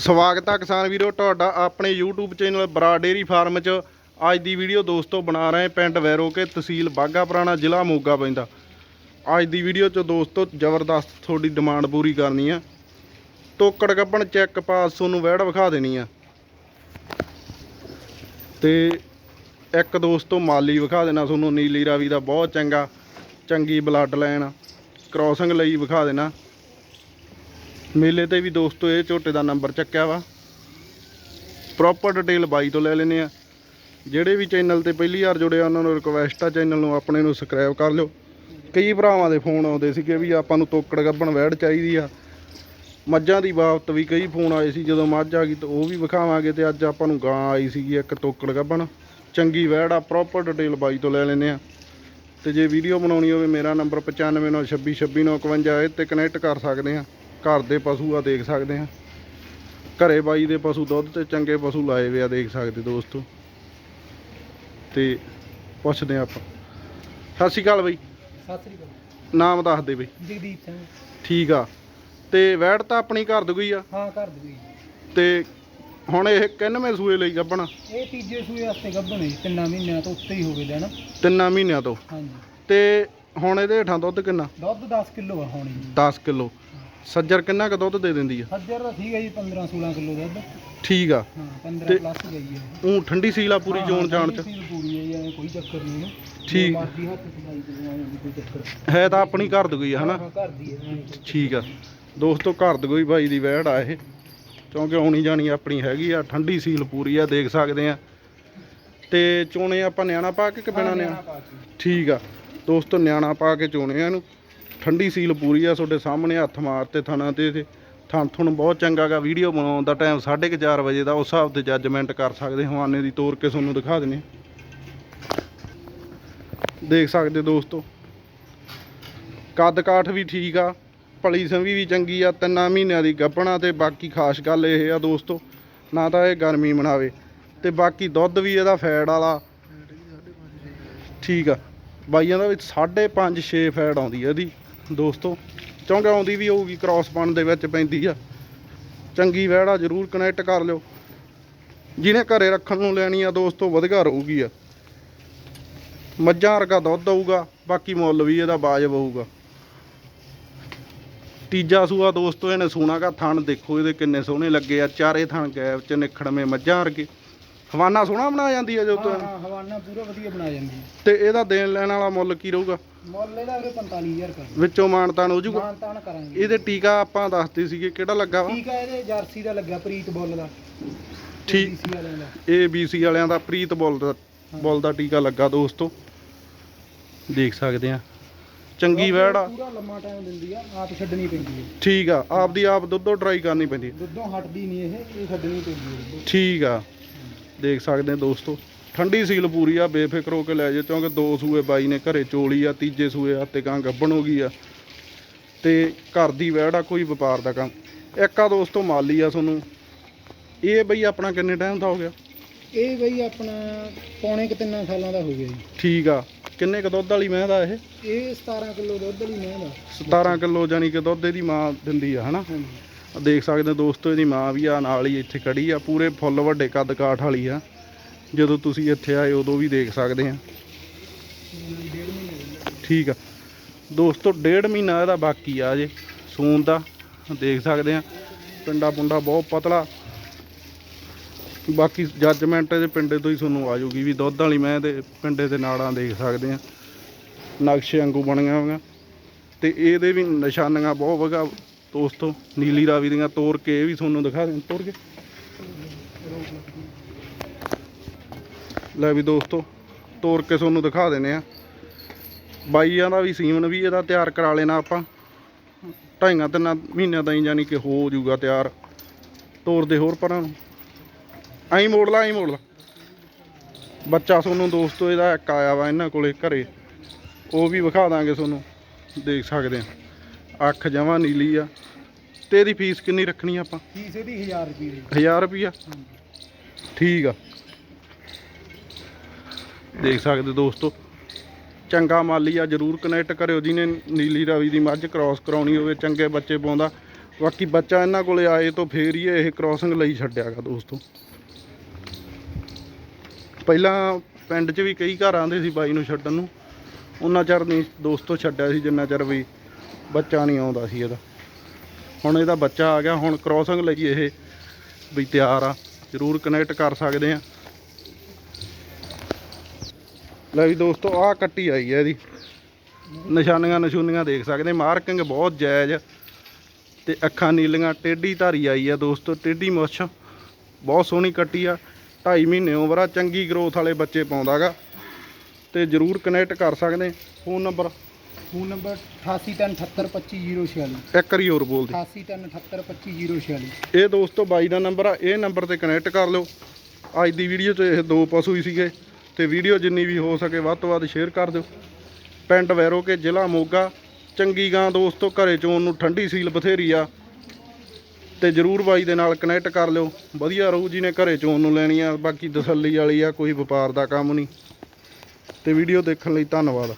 ਸਵਾਗਤ ਆ ਕਿਸਾਨ ਵੀਰੋ, ਤੁਹਾਡਾ ਆਪਣੇ YouTube channel Brar dairy farm 'ਚ। ਅੱਜ ਦੀ ਵੀਡੀਓ ਦੋਸਤੋ ਬਣਾ ਰਹੇ ਪਿੰਡ ਵੈਰੋਕੇ ਤਹਿਸੀਲ ਬਾਗਾ ਪੁਰਾਣਾ, ਜ਼ਿਲ੍ਹਾ ਮੋਗਾ ਪੈਂਦਾ। ਅੱਜ ਦੀ ਵੀਡੀਓ 'ਚ ਦੋਸਤੋ ਜ਼ਬਰਦਸਤ ਤੁਹਾਡੀ ਡਿਮਾਂਡ ਪੂਰੀ ਕਰਨੀ ਆ। ਤੋਕੜ ਗੱਬਣ ਚੈੱਕ ਪਾਸ ਤੁਹਾਨੂੰ ਵੈੜ ਵਿਖਾ ਦੇਣੀ ਆ। ਤੇ ਇੱਕ ਦੋਸਤੋ ਮਾਲੀ ਵਿਖਾ ਦੇਣਾ ਤੁਹਾਨੂੰ, ਨੀਲੀ ਰਾਵੀ ਦਾ ਬਹੁਤ ਚੰਗਾ, ਚੰਗੀ ਬਲੱਡ ਲਾਈਨ ਕ੍ਰੋਸਿੰਗ ਲਈ ਵਿਖਾ ਦੇਣਾ। ਮੇਲੇ ਤੇ ਵੀ ਦੋਸਤੋ, ਇਹ ਝੋਟੇ ਦਾ ਨੰਬਰ ਚੱਕਿਆ ਵਾ। ਪ੍ਰੋਪਰ ਡਿਟੇਲ ਬਾਈ ਤੋਂ ਲੈ ਲੈਨੇ ਆ। ਜਿਹੜੇ ਵੀ ਚੈਨਲ ਤੇ ਪਹਿਲੀ ਵਾਰ ਜੁੜਿਆ ਉਹਨਾਂ ਨੂੰ ਰਿਕਵੈਸਟ ਆ ਚੈਨਲ ਨੂੰ, ਆਪਣੇ ਨੂੰ ਸਬਸਕ੍ਰਾਈਬ ਕਰ ਲਿਓ। ਕਈ ਭਰਾਵਾਂ ਦੇ ਫੋਨ ਆਉਂਦੇ ਸੀਗੇ ਵੀ ਆਪਾਂ ਨੂੰ ਤੋਕੜ ਗੱਬਣ ਵੈੜ ਚਾਹੀਦੀ ਆ। ਮੱਝਾਂ ਦੀ ਬਾਬਤ ਵੀ ਕਈ ਫੋਨ ਆਏ ਸੀ, ਜਦੋਂ ਮੱਝ ਆ ਗਈ ਤਾਂ ਉਹ ਵੀ ਵਿਖਾਵਾਂਗੇ ਤੇ ਅੱਜ ਆਪਾਂ ਨੂੰ ਗਾਂ ਆਈ ਸੀਗੀ ਇੱਕ ਤੋਕੜ ਗੱਬਣ। ਚੰਗੀ ਵੈੜ ਆ ਪ੍ਰੋਪਰ ਡਿਟੇਲ ਬਾਈ ਤੋਂ ਲੈ ਲੈਨੇ ਆ। ਤੇ ਜੇ ਵੀਡੀਓ ਬਣਾਉਣੀ ਹੋਵੇ, ਮੇਰਾ ਨੰਬਰ 9596262951 ਇਹ ਤੇ ਕਨੈਕਟ ਕਰ ਸਕਦੇ ਆ। ਘਰ ਦੇ ਪਸ਼ੂ ਆ ਦੇਖ ਸਕਦੇ ਆ। ਘਰੇ ਬਾਈ ਦੇ ਪਸ਼ੂ ਦੁੱਧ ਤੇ ਚੰਗੇ ਪਸ਼ੂ ਲਾਏ ਵੇ ਆ ਦੇਖ ਸਕਦੇ ਦੋਸਤੋ। ਤੇ ਪੁੱਛਦੇ ਆ ਆਪਾਂ। ਸਤਿ ਸ਼੍ਰੀ ਅਕਾਲ ਬਈ। ਸਤਿ ਸ੍ਰੀ ਅਕਾਲ। ਨਾਮ ਦੱਸ ਦੇ ਬਈ। ਜਗਦੀਪ ਸਿੰਘ। ਠੀਕ ਆ। ਤੇ ਵੈੜ ਤਾਂ ਆਪਣੀ ਘਰ ਦੀ ਗਈ ਆ? ਹਾਂ ਘਰ ਦੀ ਤੇ ਹੁਣ ਇਹ ਕਿੰਨਵੇਂ ਸੂਏ ਲਈ ਗੱਬਣਾ ਇਹ ਤੀਜੇ ਸੂਏ ਵਾਸਤੇ ਗੱਭਣ ਹੈ ਤਿੰਨਾਂ ਮਹੀਨਿਆਂ ਤੋਂ ਉੱਤੇ ਹੀ ਹੋ ਗਏ ਲੈਣਾ ਤਿੰਨਾਂ ਮਹੀਨਿਆਂ ਤੋਂ। ਹਾਂਜੀ। ਤੇ ਹੁਣ ਇਹਦੇ ਹੇਠਾਂ ਦੁੱਧ ਕਿੰਨਾ? ਦੁੱਧ 10 ਕਿਲੋ ਆ ਹੁਣ। ਜੀ 10 ਕਿਲੋ। ਸੱਜਰ ਕਿੰਨਾ ਕੁ ਦੁੱਧ ਦੇ ਦਿੰਦੀ ਆ? ਹੱਜਰ ਦਾ ਠੀਕ ਹੈ ਜੀ 15 16 ਕਿਲੋ ਦੁੱਧ। ਠੀਕ ਆ। ਹਾਂ 15 ਤੇ- ਪਲੱਸ ਗਈ ਹੈ। ਉਹ ਠੰਡੀ ਸੀਲ ਆ ਪੂਰੀ ਹਾਂ, ਹਾਂ, ਜਾਣ ਚ? ਸੀਲ ਪੂਰੀ ਹੈ ਜੀ ਐਵੇਂ ਕੋਈ ਚੱਕਰ ਨਹੀਂ ਇਹਨੂੰ ਠੀਕ। ਮਰਦੀ ਹੱਥ ਸਫ਼ਾਈ ਤੇ ਐਵੇਂ ਵੀ ਕੋਈ ਚੱਕਰ ਹੈ ਤਾਂ ਆਪਣੀ ਘਰ ਦੀ ਗਈ ਆ ਹਨਾ? ਹਾਂ, ਘਰ ਦੀ ਹੈ ਐਵੇਂ ਕੋਈ- ਠੀਕ ਆ। ਦੋਸਤੋ ਘਰ ਦੀ ਕੋਈ ਬਾਈ ਦੀ ਵੈੜ ਆ ਇਹ। ਕਿਉਂਕਿ ਆਉਣੀ ਜਾਣੀ ਆਪਣੀ ਹੈਗੀ ਆ ਠੰਡੀ ਸੀਲ ਪੂਰੀ ਆ ਦੇਖ ਸਕਦੇ ਆ। ਤੇ ਚੋਣੇ ਆਪਾਂ ਨਿਆਣਾ ਪਾ ਕੇ ਕਿ ਬਿਨਾ ਨਿਆਣਾ। ਠੀਕ ਆ। ਦੋਸਤੋ ਨਿਆਣਾ ਪਾ ਕੇ ਚੋਣੇ ਆ ਇਹਨੂੰ। ਠੰਡੀ ਸੀਲ ਪੂਰੀ ਆ ਤੁਹਾਡੇ ਸਾਹਮਣੇ ਹੱਥ ਮਾਰ ਤੇ ਥਣਾ ਤੇ ਤੇ ਥਣ ਥਣ ਬਹੁਤ ਚੰਗਾ ਗਾ ਵੀਡੀਓ ਬਣਾਉਣ ਦਾ ਟਾਈਮ 4:30 ਵਜੇ ਦਾ, ਉਸ ਹਿਸਾਬ ਤੇ ਜੱਜਮੈਂਟ ਕਰ ਸਕਦੇ ਹਵਾਨੇ ਦੀ ਤੋਰ ਕੇ ਤੁਹਾਨੂੰ ਦਿਖਾ ਦਿੰਨੇ ਦੇਖ ਸਕਦੇ ਦੋਸਤੋ ਕੱਦ ਕਾਠ ਵੀ ਠੀਕ ਆ ਭਲੀ ਸੰਵੀ ਵੀ ਚੰਗੀ ਆ, ਤਿੰਨਾਂ ਮਹੀਨਿਆਂ ਦੀ ਗੱਭਣਾ ਤੇ ਬਾਕੀ ਖਾਸ ਗੱਲ ਇਹ ਆ ਦੋਸਤੋ, ਨਾ ਤਾਂ ਇਹ ਗਰਮੀ ਮਨਾਵੇ, ਤੇ ਬਾਕੀ ਦੁੱਧ ਵੀ ਇਹਦਾ ਫੈਟ ਵਾਲਾ। ਠੀਕ ਆ, ਬਾਈਆਂ ਦਾ ਵਿੱਚ 5.5 6 ਫੈਟ ਆਉਂਦੀ ਆ ਇਹਦੀ। ਦੋਸਤੋ ਕਿਉਂਕਿ ਆਉਂਦੀ ਵੀ ਹੋਊਗੀ ਕ੍ਰਾਸ ਬਣ ਦੇ ਵਿੱਚ ਪੈਂਦੀ ਆ। ਚੰਗੀ ਵਹਿੜਾ ਜ਼ਰੂਰ ਕਨੈਕਟ ਕਰ ਲਿਓ। ਜਿਹਨੇ ਘਰੇ ਰੱਖਣ ਨੂੰ ਲੈਣੀ ਆ, ਦੋਸਤੋ, ਵਧੀਆ ਰਹੂਗੀ ਆ। ਮੱਝਾਂ ਵਰਗਾ ਦੁੱਧ ਆਊਗਾ, ਬਾਕੀ ਮੁੱਲ ਵੀ ਇਹਦਾ ਵਾਜਬ ਹੋਊਗਾ ਤੀਜਾ ਸੂਆ ਦੋਸਤੋ, ਇਹਨੇ ਸੋਨਾਗਾ ਥਣ ਦੇਖੋ, ਇਹਦੇ ਕਿੰਨੇ ਸੋਹਣੇ ਲੱਗੇ ਆ। ਚਾਰੇ ਥਣ ਗੈਪ ਚ ਨਿਖੜਵੇਂ ਮੱਝਾਂ ਵਰਗੇ। ਹਵਾਨਾ ਸੋਹਣਾ ਬਣਾ ਜਾਂਦੀ ਆ ਜੋ ਹਾਂ ਤੋਂ ਹਾਂ ਹਵਾਨਾ ਪੂਰਾ ਵਧੀਆ ਬਣਾ ਜਾਂਦੀ ਹੈ। ਤੇ ਇਹਦਾ ਦੇਣ ਲੈਣ ਵਾਲਾ ਮੁੱਲ ਕੀ ਰਹੂਗਾ? ਮੁੱਲ ਇਹਦਾ ਵੀਰੇ 45000 ਕਰ ਵਿੱਚੋਂ ਮਾਨਤਾਨ ਹੋ ਜਾਊਗਾ? ਮਾਨ ਤਾਨ ਕਰਾਂਗੇ। ਇਹਦੇ ਟੀਕਾ ਆਪਾਂ ਦੱਸਦੇ ਸੀਗੇ ਕਿਹੜਾ ਲੱਗਾ ਵਾ? ਠੀਕ ਆ ਇਹਦੇ ਜਰਸੀ ਦਾ ਲੱਗਿਆ ਪ੍ਰੀਤ ਬੁੱਲ ਦਾ। ਠੀਕ। ABC ਵਾਲਿਆਂ ਦਾ। ਵਾਲਿਆਂ ਦਾ ਪ੍ਰੀਤ ਬੁੱਲ ਦਾ ਬੁੱਲ ਦਾ ਟੀਕਾ ਲੱਗਾ ਦੋਸਤੋ। ਦੇਖ ਸਕਦੇ ਆ। ਚੰਗੀ ਵੈੜ ਆ। ਪੂਰਾ ਲੰਮਾ ਟਾਈਮ ਦਿੰਦੀ ਆ ਆਪ ਛੱਡਣੀ ਪੈਂਦੀ ਹੈ ਠੀਕ ਆ ਆਪਦੀ ਆਪ ਦੁੱਧੋਂ ਟਰਾਈ ਕਰਨੀ ਪੈਂਦੀ ਹੈ। ਦੁੱਧੋਂ ਹਟਦੀ ਨਹੀਂ ਇਹ ਇਹ ਛੱਡਣੀ ਪੈਂਦੀ ਹੈ। ਠੀਕ ਆ। ਦੇਖ ਸਕਦੇ ਆ ਦੋਸਤੋ। ਠੰਡੀ ਸੀਲ ਪੂਰੀ ਆ ਬੇਫਿਕਰ ਹੋ ਕੇ ਲੈ ਜਾਓ ਕਿਉਂਕਿ ਦੋ ਸੂਏ ਬਾਈ ਨੇ ਘਰੇ ਚੋਲੀ ਆ ਤੀਜੇ ਸੂਏ ਆ ਤੇ ਕਾਂ ਗੱਬਣ ਹੋ ਗਈ ਆ। ਤੇ ਘਰ ਦੀ ਵੈੜ ਆ ਕੋਈ ਵਪਾਰ ਦਾ ਕੰਮ। ਇੱਕ ਆ ਦੋਸਤੋ ਮਾਲੀ ਆ ਤੁਹਾਨੂੰ। ਇਹ ਬਈ ਆਪਣਾ ਕਿੰਨੇ ਟਾਈਮ ਦਾ ਹੋ ਗਿਆ? ਇਹ ਬਈ ਆਪਣਾ ਪੌਣੇ ਕੁ ਤਿੰਨਾਂ ਸਾਲਾਂ ਦਾ ਹੋ ਗਿਆ ਜੀ। ਠੀਕ ਆ। ਕਿੰਨੇ ਕ ਦੁੱਧ ਵਾਲੀ ਮੈਂ ਦਾ ਇਹ? ਇਹ 17 ਕਿਲੋ ਦੁੱਧ ਵਾਲੀ ਮੈਂ ਦਾ 17 ਕਿਲੋ ਜਾਨੀ ਕਿ ਦੁੱਧ ਇਹਦੀ ਮਾਂ ਦਿੰਦੀ ਆ ਹਨਾ? ਦੇਖ ਸਕਦੇ ਹੋ ਦੋਸਤੋ, ਇਹਦੀ ਮਾਂ ਵੀ ਆ, ਨਾਲ ਹੀ ਇੱਥੇ ਖੜੀ ਆ, ਪੂਰੇ ਫੁੱਲ ਵੱਡੇ ਕੱਦ ਕਾਠ ਵਾਲੀ ਆ। ਜਦੋਂ ਤੁਸੀਂ ਇੱਥੇ ਆਏ, ਉਦੋਂ ਵੀ ਦੇਖ ਸਕਦੇ ਆ। ਠੀਕ ਆ। ਦੋਸਤੋ, ਡੇਢ ਮਹੀਨਾ ਇਹਦਾ ਬਾਕੀ ਆ ਜੇ ਸੂਨ ਦਾ, ਦੇਖ ਸਕਦੇ ਆ। ਪਿੰਡਾ ਪੁੰਡਾ ਬਹੁਤ ਪਤਲਾ। ਬਾਕੀ ਜੱਜਮੈਂਟ ਦੇ ਪਿੰਡੇ ਤੋਂ ਹੀ ਤੁਹਾਨੂੰ ਆ ਜੂਗੀ ਵੀ ਦੁੱਧ ਵਾਲੀ ਮੈਂ ਤੇ ਪਿੰਡੇ ਦੇ ਨਾੜਾਂ ਦੇਖ ਸਕਦੇ ਆ। ਨਕਸ਼ੇ ਵਾਂਗੂ ਬਣੀਆਂ ਹੋਈਆਂ। ਤੇ ਇਹਦੇ ਵੀ ਨਿਸ਼ਾਨੀਆਂ ਬਹੁਤ ਵਗਾ ਦੋਸਤੋ ਨੀਲੀ ਰਾਵੀ ਦੀਆਂ ਤੋੜ ਕੇ ਇਹ ਵੀ ਤੁਹਾਨੂੰ ਦਿਖਾ ਦੇ ਤੋੜ ਕੇ। ਲੈ ਵੀ ਦੋਸਤੋ ਤੋੜ ਕੇ ਤੁਹਾਨੂੰ ਦਿਖਾ ਦਿੰਨੇ ਆ ਬਾਈਆਂ ਦਾ ਵੀ ਸੀਮਨ ਵੀ ਇਹਦਾ ਤਿਆਰ ਕਰਾ ਲੈਣਾ ਆਪਾਂ। ਢਾਈਆਂ ਤਿੰਨਾਂ ਮਹੀਨਿਆਂ ਤਾਈਂ ਜਾਨੀ ਕਿ ਹੋ ਜਾਊਗਾ ਤਿਆਰ। ਤੋਰਦੇ ਹੋਰ ਪਰਾਂ ਨੂੰ। ਐਂ ਮੋੜ ਲਾ, ਐਂ ਮੋੜ ਲਾ। ਬੱਚਾ ਤੁਹਾਨੂੰ ਦੋਸਤੋ ਇਹਦਾ ਇੱਕ ਆਇਆ ਵਾ ਇਹਨਾਂ ਕੋਲੇ ਘਰੇ। ਉਹ ਵੀ ਵਿਖਾ ਦਾਂਗੇ ਤੁਹਾਨੂੰ। ਦੇਖ ਸਕਦੇ ਆ ਅੱਖ ਜਮਾਂ ਨੀਲੀ ਆ। ਤੇ ਇਹਦੀ ਫੀਸ ਕਿੰਨੀ ਰੱਖਣੀ ਆਪਾਂ? ਫੀਸ ਇਹਦੀ 1000 ਰੁਪਏ ਦੀ। 1000 ਰੁਪਿਆ ਠੀਕ ਆ। ਦੇਖ ਸਕਦੇ ਦੋਸਤੋ ਚੰਗਾ ਮਾਲੀ ਆ ਜਰੂਰ ਕਨੈਕਟ ਕਰਿਓ ਜਿਹਨੇ ਨੀਲੀ ਰਾਵੀ ਦੀ ਮੱਝ ਕ੍ਰਾਸ ਕਰਾਉਣੀ ਹੋਵੇ ਚੰਗੇ ਬੱਚੇ ਪਾਉਂਦਾ। ਬਾਕੀ ਬੱਚਾ ਇਹਨਾਂ ਕੋਲੇ ਆਏ ਤੋਂ ਫੇਰ ਹੀ ਇਹ ਕ੍ਰਾਸਿੰਗ ਲਈ ਛੱਡਿਆਗਾ ਦੋਸਤੋ। ਪਹਿਲਾਂ ਪਿੰਡ 'ਚ ਵੀ ਕਈ ਘਰ ਆਂਦੇ ਸੀ ਬਾਈ ਨੂੰ ਛੱਡਣ ਨੂੰ। ਉਹਨਾਂ ਚਿਰ ਨਹੀਂ ਦੋਸਤੋ ਛੱਡਿਆ ਸੀ ਜਿੰਨਾ ਚਿਰ ਵੀ ਬੱਚਾ ਨਹੀਂ ਆਉਂਦਾ ਸੀ ਇਹਦਾ। ਹੁਣ ਇਹਦਾ ਬੱਚਾ ਆ ਗਿਆ, ਹੁਣ ਕ੍ਰਾਸਿੰਗ ਲਈ ਇਹ ਵੀ ਤਿਆਰ ਆ। ਜ਼ਰੂਰ ਕਨੈਕਟ ਕਰ ਸਕਦੇ ਆ। ਲੈ ਵੀ ਦੋਸਤੋ, ਆਹ ਕੱਟੀ ਆਈ ਹੈ ਇਹਦੀ। ਨਿਸ਼ਾਨੀਆਂ ਨਸ਼ੂਨੀਆਂ ਦੇਖ ਸਕਦੇ ਮਾਰਕਿੰਗ ਬਹੁਤ ਜਾਇਜ਼ ਤੇ ਅੱਖਾਂ ਨੀਲੀਆਂ, ਟੇਢੀ ਧਾਰੀ ਆਈ ਆ ਦੋਸਤੋ, ਟੇਢੀ ਮੁੱਛ। ਬਹੁਤ ਸੋਹਣੀ ਕੱਟੀ ਆ। 2.5 ਮਹੀਨੇ ਉਮਰ ਆ, ਚੰਗੀ ਗਰੋਥ ਵਾਲੇ ਬੱਚੇ ਪਾਉਂਦਾਗਾ। ਤੇ ਜਰੂਰ ਕਨੈਕਟ ਕਰ ਸਕਦੇ। ਫੋਨ ਨੰਬਰ ਫੋਨ ਨੰਬਰ 8837825046 ਇੱਕ ਵਾਰੀ ਹੋਰ ਬੋਲ ਦੇ 8837825046 ਇਹ ਦੋਸਤੋ ਬਾਈ ਦਾ ਨੰਬਰ ਆ ਇਹ ਨੰਬਰ ਤੇ ਕਨੈਕਟ ਕਰ ਲਿਓ। ਅੱਜ ਦੀ ਵੀਡੀਓ 'ਚ ਇਹ ਦੋ ਪਸ਼ੂ ਹੀ ਸੀਗੇ ਤੇ ਵੀਡੀਓ ਜਿੰਨੀ ਵੀ ਹੋ ਸਕੇ ਵੱਧ ਤੋਂ ਵੱਧ ਸ਼ੇਅਰ ਕਰ ਦਿਓ। ਪਿੰਡ ਵੈਰੋ ਕੇ ਜ਼ਿਲ੍ਹਾ ਮੋਗਾ ਚੰਗੀ ਗਾਂ ਦੋਸਤੋ ਘਰੇ ਚੋਣ ਨੂੰ ਠੰਡੀ ਸੀਲ ਬਥੇਰੀ ਆ। ਤੇ ਜਰੂਰ ਬਾਈ ਦੇ ਨਾਲ ਕਨੈਕਟ ਕਰ ਲਿਓ। ਵਧੀਆ ਰਹੂ ਜੀ ਨੇ ਘਰੇ ਚੋਣ ਨੂੰ ਲੈਣੀ ਆ ਬਾਕੀ ਤਸੱਲੀ ਵਾਲੀ ਆ ਕੋਈ ਵਪਾਰ ਦਾ ਕੰਮ ਨਹੀਂ। ਤੇ ਵੀਡੀਓ ਦੇਖਣ ਲਈ ਧੰਨਵਾਦ।